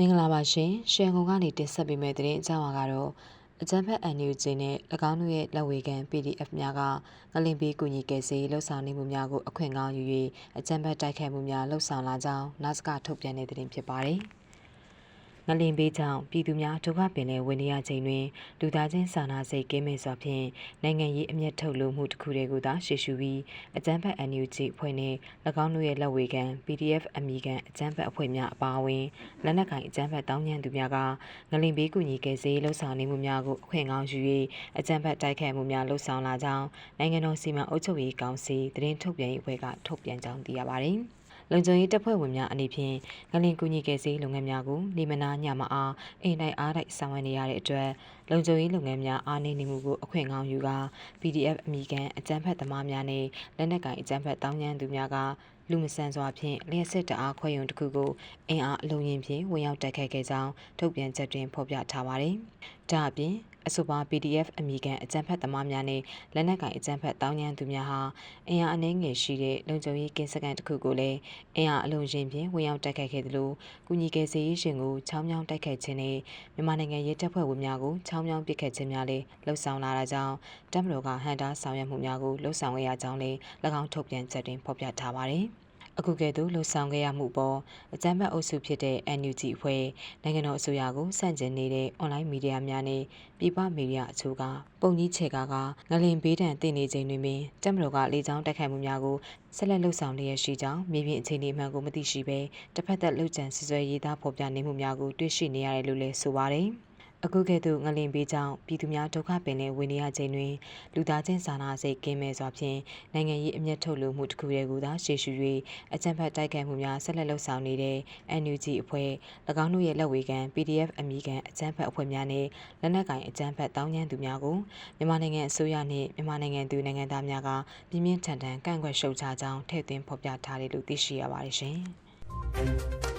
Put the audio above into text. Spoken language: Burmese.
မင်္ဂလာပါရှင်ရှယ်ကုန်ကနေတင်ဆက်ပေးမယ့်သတင်းအကြောင်းအရာကတော့အကြံဖက် NUG နဲ့၎င်းတို့ရဲ့လက်ဝေခံ PDF များကငလင်ပေးကူညီကယ်ဆယ်လှုပ်ဆောင်နေမှုများကိုအခွင့်ကောင်းယူ၍အကြံဖက်တိုက်ခိုက်မှုများလှုပ်ဆောင်လာကြောင်းနာစကထုတ်ပြန်တဲ့သတင်းဖြစ်ပါတယ်။ ငလင်ပေးကြောင့်ပြည်သူများဒုက္ခပင်လယ်ဝင်နေရချိန်တွင်လူသားချင်းစာနာစိတ်ကင်းမဲ့စွာဖြင့်နိုင်ငံရေးအမျက်ထုတ်လိုမှုတစ်ခုတည်းကိုသာရှေ့ရှုပြီးအကြမ်းဖက် NUG အဖွဲ့နှင့်၎င်းတို့ရဲ့လက်ဝေခံ PDF အမိခံအကြမ်းဖက်အဖွဲ့များအပါအဝင်လက်နက်ကင်အကြမ်းဖက်တောင်းညံသူများကငလင်ပေးကူညီကယ်ဆယ်လှုပ်ဆောင်နေမှုများကိုအခွင့်ကောင်းယူ၍အကြမ်းဖက်တိုက်ခိုက်မှုများလှုပ်ဆောင်လာကြောင်းနိုင်ငံတော်စီမံအုပ်ချုပ်ရေးကောင်စီသတင်းထုတ်ပြန်ရေးအဖွဲ့ကထုတ်ပြန်ကြောင်းသိရပါတယ်။ လုံခြုံရေးတပ်ဖွဲ့ဝင်များအနေဖြင့်ငလင်ကူညီကယ်ဆယ်လုပ်ငန်းများကိုနေမနာညမအားအိမ်တိုင်းအားတိုက်ဆောင်ရွက်နေရတဲ့အတွက်လုံခြုံရေးလုပ်ငန်းများအားနည်းနေမှုကိုအခွင့်ကောင်းယူကာ PDF အမိကန်အကြမ်းဖက်သမားများနဲ့လက်နက်ကင်အကြမ်းဖက်တောင်းကျမ်းသူများကလူမဆန်စွာဖြင့်လျှက်စစ်တအားခွဲယုံတစ်ခုကိုအင်အားအလုံးရင်ဖြင့်ဝင်ရောက်တိုက်ခိုက်ခဲ့ကြောင်းထုတ်ပြန်ချက်တွင်ဖော်ပြထားပါတယ်။ဒါအပြင်အဆိုပါ PDF အမိကန်အကြံဖက်သမားများနဲ့လက်နက်ကင်အကြံဖက်တောင်းကျမ်းသူများဟာအင်အားအနှဲငယ်ရှိတဲ့လုံခြုံရေးကင်းစကန်တစ်ခုကိုလည်းအင်အားအလုံးရင်ဖြင့်ဝင်ရောက်တိုက်ခိုက်ခဲ့သလိုကုညီကယ်ဆယ်ရေးရှင်ကိုချောင်းချောင်းတိုက်ခိုက်ခြင်းနဲ့မြန်မာနိုင်ငံရဲတပ်ဖွဲ့ဝင်များကိုချောင်းချောင်းပစ်ခတ်ခြင်းများလည်းလှုပ်ဆောင်လာတာကြောင့်တပ်မတော်ကဟန်တာဆောင်ရွက်မှုများကိုလှုပ်ဆောင်ခဲ့ရကြောင်းလည်း၎င်းထုတ်ပြန်ချက်တွင်ဖော်ပြထားပါတယ်။ အခုကဲ့သို့လှုံ့ဆော်ခဲ့ရမှုပေါ်အကြမ်းဖက်အုပ်စုဖြစ်တဲ့ NUG အဖွဲ့နိုင်ငံတော်အစိုးရကိုစန့်ကျင်နေတဲ့ online မီဒီယာများနဲ့ပြည်ပမီဒီယာအချို့ကပုံကြီးချေကာကငလင်ဘေးဒဏ်တည်နေချိန်တွင်ပင်တက်မတော်ကလေကြောင်းတိုက်ခိုက်မှုများကိုဆက်လက်လှုပ်ဆောင်လျက်ရှိကြောင်းမြေပြင်အခြေအနေမှန်ကိုမသိရှိဘဲတစ်ဖက်သက်လှုပ်ကြံစစ်ဆွဲရေးသားဖော်ပြနေမှုများကိုတွေ့ရှိနေရတယ်လို့လည်းဆိုပါတယ်။ အခုကဲ့သို့ငလင်ပေးကြောင်းပြည်သူများဒုက္ခပင်နဲ့ဝင်နေရခြင်းတွင်လူသားချင်းစာနာစိတ်ကင်းမဲ့စွာဖြင့်နိုင်ငံရေးအမျက်ထုတ်လိုမှုတစ်ခုတည်းကိုသာရှေ့ရှု၍အကြံဖတ်တိုက်ခိုက်မှုများဆက်လက်လှုပ်ဆောင်နေတဲ့ NUG အဖွဲ့၎င်းတို့ရဲ့လက်ဝေခံ PDF အမိခံအကြံဖတ်အဖွဲ့များနဲ့လက်နက်ကင်အကြံဖတ်တောင်းကျမ်းသူများကိုမြန်မာနိုင်ငံအစိုးရနှင့်မြန်မာနိုင်ငံသူနိုင်ငံသားများကပြင်းပြင်းထန်ထန်ကန့်ကွက်ရှုတ်ချကြောင်းထည့်သွင်းဖော်ပြထားတယ်လို့သိရှိရပါတယ်ရှင်။